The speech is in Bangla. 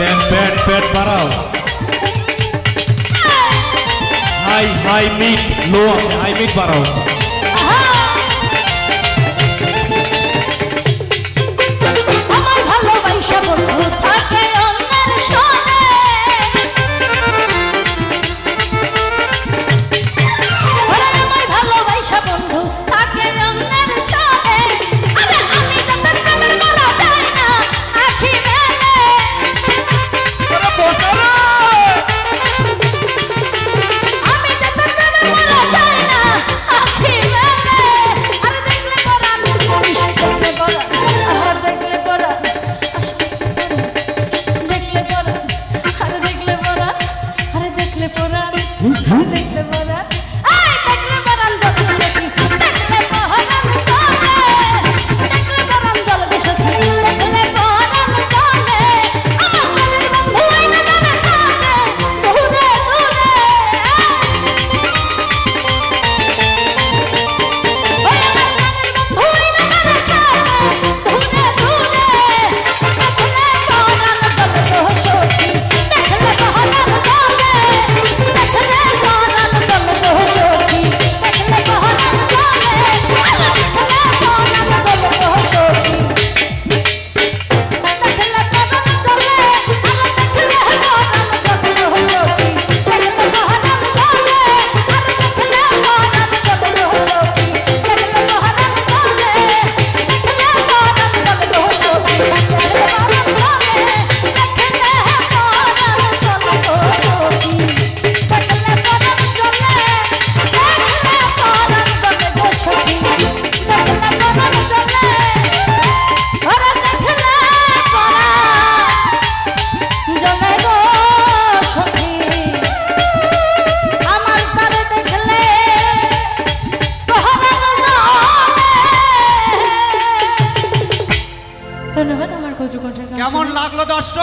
প্যাট প্যাট প্যাট বাড়াও হাই হাই মিট লো হাই মিট বাড়াও মোরা দেখলে মোরা আয় দেখলে লাগল দর্শক।